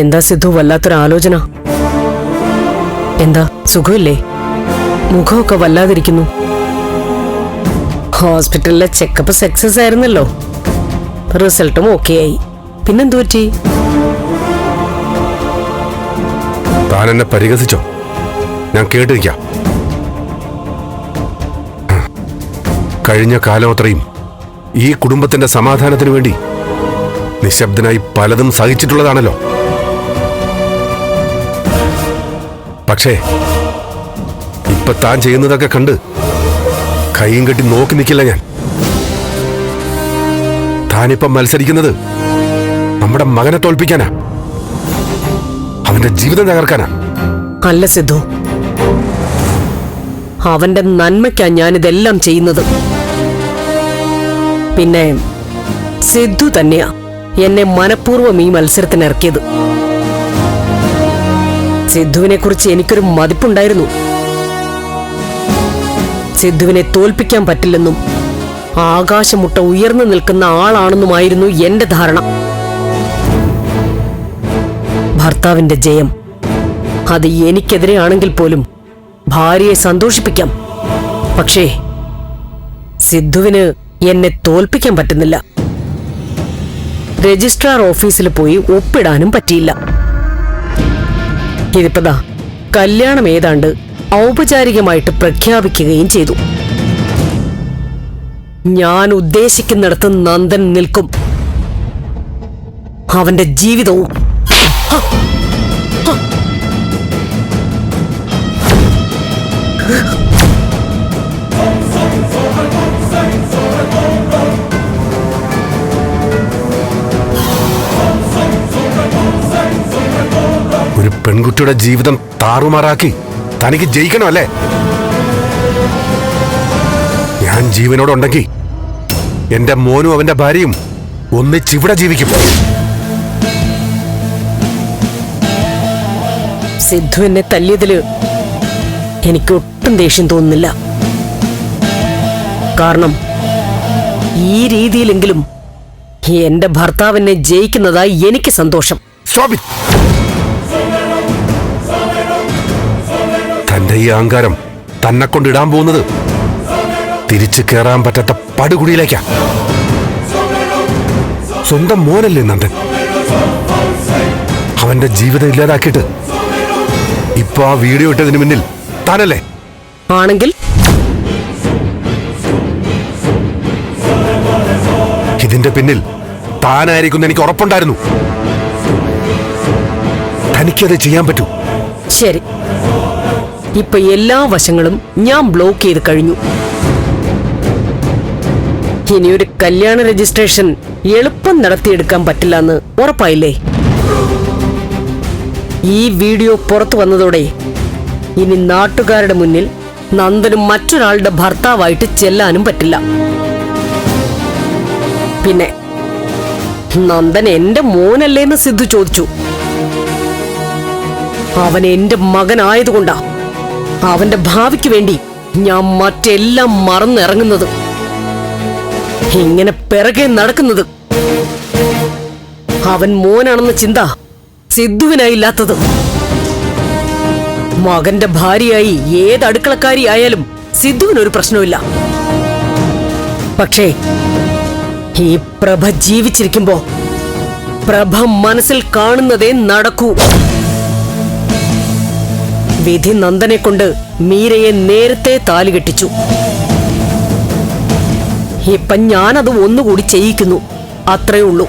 എന്താ സിദ്ധു വല്ലാത്തൊരു ആലോചന? എന്താ സുഖമില്ലേ? മുഖമൊക്കെ വല്ലാതിരിക്കുന്നു. ഹോസ്പിറ്റലിലെ ചെക്കപ്പ് സക്സസ് ആയിരുന്നല്ലോ. റിസൾട്ടും ഓക്കെ ആയി പിന്നെന്തു പറ്റി? താൻ എന്നെ പരിഹസിച്ചോ? ഞാൻ കേട്ടിരിക്കാം. കഴിഞ്ഞ കാലം അത്രയും ഈ കുടുംബത്തിന്റെ സമാധാനത്തിന് വേണ്ടി നിശബ്ദനായി പലതും സഹിച്ചിട്ടുള്ളതാണല്ലോ. പക്ഷേ ഇപ്പൊ താൻ ചെയ്യുന്നതൊക്കെ കണ്ട് കൈയും കെട്ടി നോക്കി നിൽക്കില്ല ഞാൻ. താനിപ്പം മത്സരിക്കുന്നത് നമ്മുടെ മകനെ തോൽപ്പിക്കാനാ. അവന്റെ ജീവിതം തകർക്കാനാ. അല്ല സിദ്ധു. അവന്റെ നന്മയ്ക്കാ ഞാനിതെല്ലാം ചെയ്യുന്നത്. പിന്നെ സിദ്ധു തന്നെയാ എന്നെ മനഃപൂർവം ഈ മത്സരത്തിന് ഇറക്കിയത് സിദ്ധുവിനെ കുറിച്ച് എനിക്കൊരു മതിപ്പുണ്ടായിരുന്നു. സിദ്ധുവിനെ തോൽപ്പിക്കാൻ പറ്റില്ലെന്നും ആകാശമുട്ട ഉയർന്നു നിൽക്കുന്ന ആളാണെന്നുമായിരുന്നു എന്റെ ധാരണ. ഭർത്താവിന്റെ ജയം. അത് എനിക്കെതിരെയാണെങ്കിൽ പോലും ഭാര്യയെ സന്തോഷിപ്പിക്കാം. പക്ഷേ സിദ്ധുവിന് എന്നെ തോൽപ്പിക്കാൻ പറ്റുന്നില്ല. രജിസ്ട്രാർ ഓഫീസിൽ പോയി ഒപ്പിടാനും പറ്റിയില്ല. ഇതിപ്പതാ കല്യാണം ഏതാണ്ട് ഔപചാരികമായിട്ട് പ്രഖ്യാപിക്കുകയും ചെയ്തു. ഞാൻ ഉദ്ദേശിക്കുന്നിടത്ത് നന്ദൻ നിൽക്കും. അവന്റെ ജീവിതവും പെൺകുട്ടിയുടെ ജീവിതം താറുമാറാക്കി. തനിക്ക് ജയിക്കണം അല്ലേ ഞാൻ ജീവനോടുണ്ടെങ്കിൽ എന്റെ മോനും അവന്റെ ഭാര്യയും ഒന്നിച്ചിവിടെ ജീവിക്കും. സിദ്ധു എന്നെ തല്ലിയതിൽ എനിക്ക് ഒട്ടും ദേഷ്യം തോന്നുന്നില്ല. കാരണം ഈ രീതിയിലെങ്കിലും എന്റെ ഭർത്താവിനെ ജയിക്കുന്നതായി എനിക്ക് സന്തോഷം. തന്റെ ഈ അഹങ്കാരം തന്നെ കൊണ്ടിടാൻ പോകുന്നത്. തിരിച്ചു കയറാൻ പറ്റാത്ത പടുകുടിയിലേക്കാ സ്വന്തം മോനല്ലേ നന്ദൻ? അവന്റെ ജീവിതം ഇല്ലാതാക്കിയിട്ട് ഇപ്പൊ ആ വീഡിയോ ഇട്ടതിന് മുന്നിൽ താനല്ലേ? ആണെങ്കിൽ ഇതിന്റെ പിന്നിൽ താനായിരിക്കും എനിക്ക് ഉറപ്പുണ്ടായിരുന്നു. തനിക്കത് ചെയ്യാൻ പറ്റൂ. ശരി. ഇപ്പൊ എല്ലാ വശങ്ങളും ഞാൻ ബ്ലോക്ക് ചെയ്ത് കഴിഞ്ഞു. ഇനിയൊരു കല്യാണ രജിസ്ട്രേഷൻ എളുപ്പം നടത്തിയെടുക്കാൻ പറ്റില്ല എന്ന് ഉറപ്പായില്ലേ? ഈ വീഡിയോ പുറത്തു വന്നതോടെ ഇനി നാട്ടുകാരുടെ മുന്നിൽ നന്ദനും മറ്റൊരാളുടെ ഭർത്താവായിട്ട് ചെല്ലാനും പറ്റില്ല. പിന്നെ നന്ദൻ എന്റെ മോനല്ലേന്ന് സിദ്ധു ചോദിച്ചു. അവൻ എന്റെ മകനായതുകൊണ്ടാ അവന്റെ ഭാവിക്ക് വേണ്ടി ഞാൻ മറ്റെല്ലാം മറന്നിറങ്ങുന്നത്. ഇങ്ങനെ പിറകെ നടക്കുന്നത്. അവൻ മോനാണെന്ന ചിന്ത സിദ്ധുവിനായില്ലാത്തത്. മകന്റെ ഭാര്യയായി ഏത് അടുക്കളക്കാരി ആയാലും സിദ്ധുവിനൊരു പ്രശ്നമില്ല പക്ഷേ ഈ പ്രഭ ജീവിച്ചിരിക്കുമ്പോ പ്രഭ മനസ്സിൽ കാണുന്നതേ നടക്കൂ. വിധി നന്ദനെ കൊണ്ട് മീരയെ നേരത്തെ താലി കെട്ടിച്ചു. ഇപ്പൊ ഞാനത് ഒന്നുകൂടി ചെയ്യിക്കുന്നു. അത്രേ ഉള്ളൂ.